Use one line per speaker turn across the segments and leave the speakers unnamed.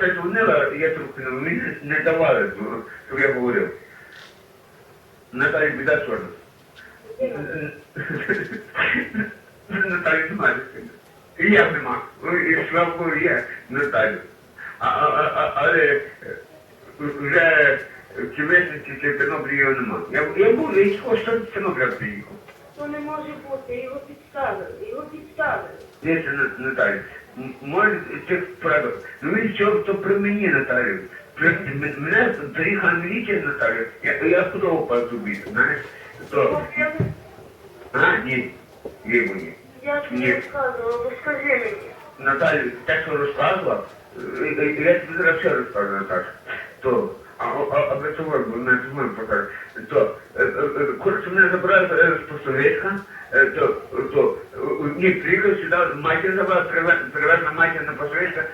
Це дзвонила, я трубку не давали, щоб я говорив. Наталі біда чорна. Наталі немає. І я нема. Ну, І слава Богу, є Наталю. Але е, вже чи висниці, чи в Тернополі його нема. Я, я був, я чого, що в Тернопіль приїхав.
То не може бути, його підставили, його підставили.
Дивіться, На- Наталю, може це правда. Ну він чого то при мені, Наталію. Мене доріг міліція, Наталію. Я, я худого позубити, знаєш. То, а, ні, Ні, ні.
я тобі
не
розказувала, розкажи мені.
Наталю, те, що розказував, е, е, я тобі зараз все розкажу, Наташа. То, того, бо не зможу показати. То, е, е, е, коротше, мене забрали з посовєтка, е, то, то, ні, приїхав сюди, матір забрала, привезла матір на посовєтка,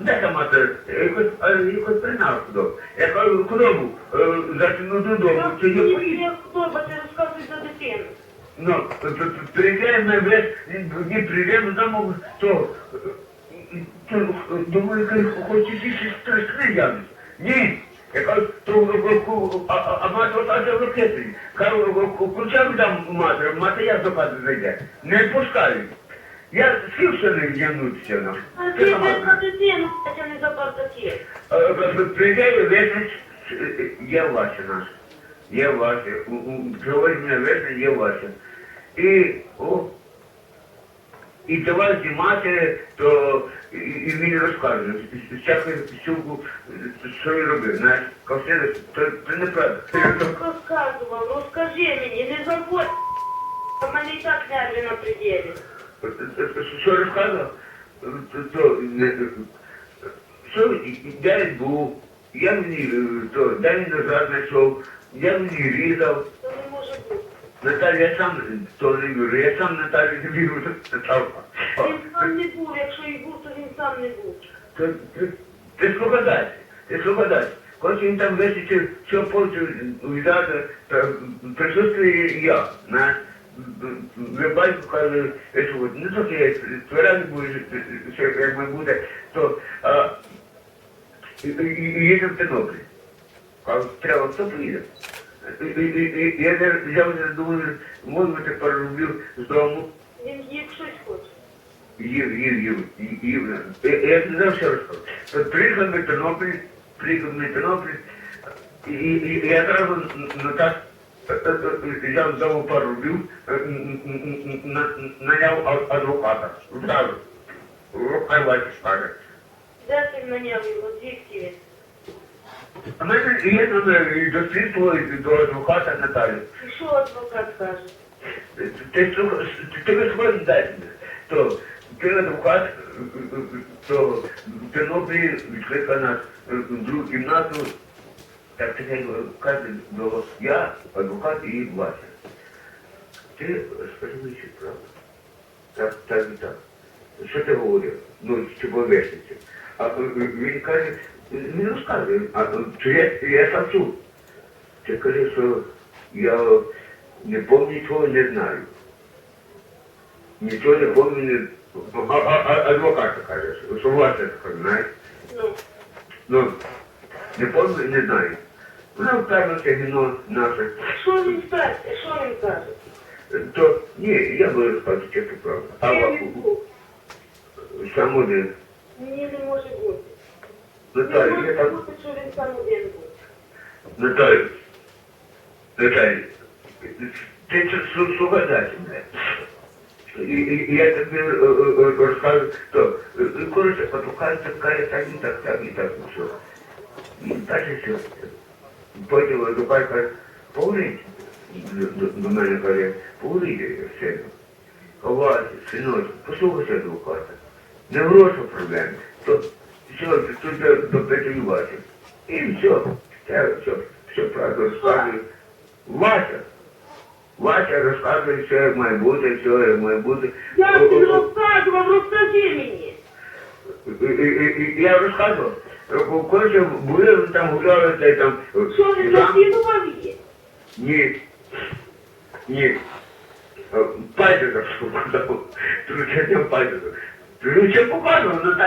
де там матір? Якось, принав худобу. Я кажу, худобу, е, затягну додому, чи я
Мені
поїду?
є ти розказуй за дитину.
Ну, приїжджаємо, блядь, не приїжджаємо там, то, думаю, кажу, хоче більше страшне явність. Ні. Я то, е, а, а, а мати отаке в ракеті. Кажу, включаю там мати, мати як до хати зайде. Не пускаю. Я ще не в'янутися на.
А ти не за дитину, а не за бардаки.
Е, весність, є Вася наш. Є Вася. У- у- Говорить мене весність, є Вася. І, о, і давай знімати, то і, і він розказує, всяку штуку, що він робив, знаєш, ковсили, то, це неправда.
Розказував, розкажи мені, не забудь. У мене і так нерви на пределі.
Що розказував? То, то, не- що, де він був, я мені, то, де він назад знайшов, я мені різав,
То не може бути.
Наталя, я сам то не вірю, я сам Наталю не вірю, Наталка.
Він сам не був, якщо і був, то він сам не був.
Ти, ти, ти слухай далі. Він там висічив, що повністю віддати, то присутствую я, на ви батько каже, що не трохи я тверезий буду, що як має бути, то а, і, і, і їде в Тернопіль. Кажу, треба, хто і я вже думаю, може тепер роблю з дому,
Він. Їв,
їв, їв, їв. Я, не знав, що. От приїхав в Тернопіль, приїхав в Тернопіль, і, і, і я одразу на так взяв знову пару рублів, е, наняв адвоката. Зразу. Хай бачиш, скаже.
Де ти наняв його, звідки?
А мене є номер до слідства, до адвоката Наталі.
Що адвокат каже?
Ти слухай, ти виходиш далі. То ти адвокат, е, е, то в Тернопілі відкликав нас е, в другу кімнату, так каже я, адвокат і Вася. Ти що правду. Так, так і так. Що ти говорив? Ну, чи повешниці. А е, він каже, він розказує, а е, чи я, я сам чув. Ти каже, я не помню, нічого не знаю. Нічого не помню, не... А, а, а адвокат каже, що Вася так, знаєш.
Ну,
Ну, не помню, не знаю. Вона вперлася віно наше.
що він сперся, що він каже?
То, ні, я би розказав чесно правду. А
Де
ва-
він був?
сам один.
Ні, не може бути. Не
Наталі, я
може
там...
бути, що він сам один був.
Наталі, Наталі, ти це слу- слухай далі мене. І, і, я тобі розкажу, то, е, е, коротше, адвокат так каже, так і так, так і так, ну що. І далі все. Потім адвокат каже, поговоріть. До, мене каже, поговоріть, сину. Ховайся, синочок, послухайся адвоката. Не в грошах проблеми. То все, тут допитую І все. Це все, все правда розказую. Вася. Вася розказує все, як має бути, все, як має бути.
Я
О,
тобі
о, о.
розказував, розкажи мені.
І- і- і- Я розказував. Коли були там гуляли, та й там.
Що він
там-
наслідував її?
Ні. Ні. Пальця так показав. Тручання пальця. Труча показував, Наталя.